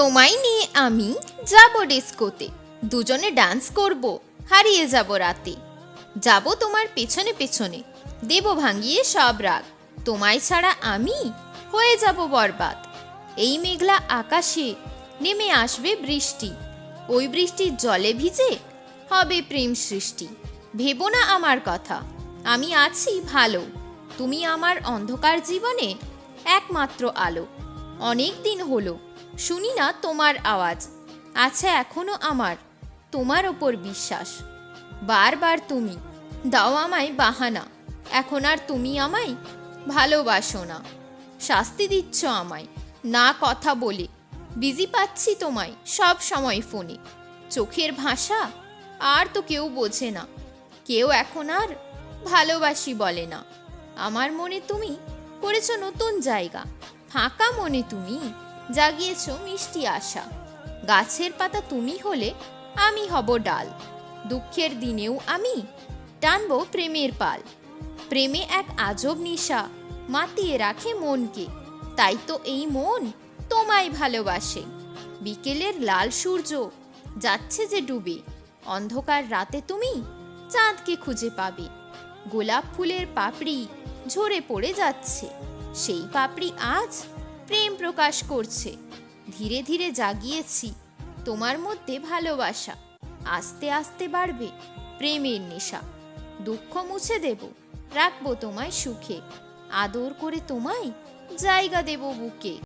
তোমায় নিয়ে আমি যাব ডিস্কোতে। দুজনে ডান্স করব, হারিয়ে যাব রাতে। যাব তোমার পেছনে পেছনে, দেব ভাঙিয়ে সব রাগ তোমায় ছাড়া আমি হয়ে যাব বরবাদ। এই মেঘলা আকাশে নেমে আসবে বৃষ্টি। ওই বৃষ্টির জলে ভিজে হবে প্রেম সৃষ্টি। ভেবো না আমার কথা, আমি আছি ভালো। তুমি আমার অন্ধকার জীবনে একমাত্র আলো। অনেক দিন হলো। শুনি না তোমার আওয়াজ। আছে এখনও আমার। তোমার ওপর বিশ্বাস। বারবার তুমি। দাও আমায় বাহানা। এখন আর তুমি আমায় ভালোবাসো না। শাস্তি দিচ্ছ আমায়। না কথা বলে। বিজি পাচ্ছি তোমায় সব সময় ফোনে। চোখের ভাষা আর তো কেউ বোঝে না। কেউ এখন আর ভালোবাসি বলে না। আমার মনে তুমি করেছ নতুন জায়গা। ফাঁকা মনে তুমি জাগিয়েছ মিষ্টি আশা। গাছের পাতা তুমি হলে আমি হব ডাল। দুঃখের দিনেও আমি টানবো প্রেমের পাল। প্রেমে এক আজব নিশা মাতিয়ে রাখে মনকে। তাই তো এই মন তোমায় ভালোবাসে। বিকেলের লাল সূর্য যাচ্ছে যে ডুবে। অন্ধকার রাতে তুমি চাঁদকে খুঁজে পাবে। গোলাপ ফুলের পাপড়ি ঝরে পড়ে যাচ্ছে। সেই পাপড়ি আজ প্রেম প্রকাশ করছে। ধীরে ধীরে জাগিয়েছি তোমার মধ্যে ভালোবাসা। আস্তে আস্তে বাড়বে প্রেমের নেশা। দুঃখ মুছে দেব, রাখব তোমায় সুখে। আদর করে তোমায় জায়গা দেব বুকে।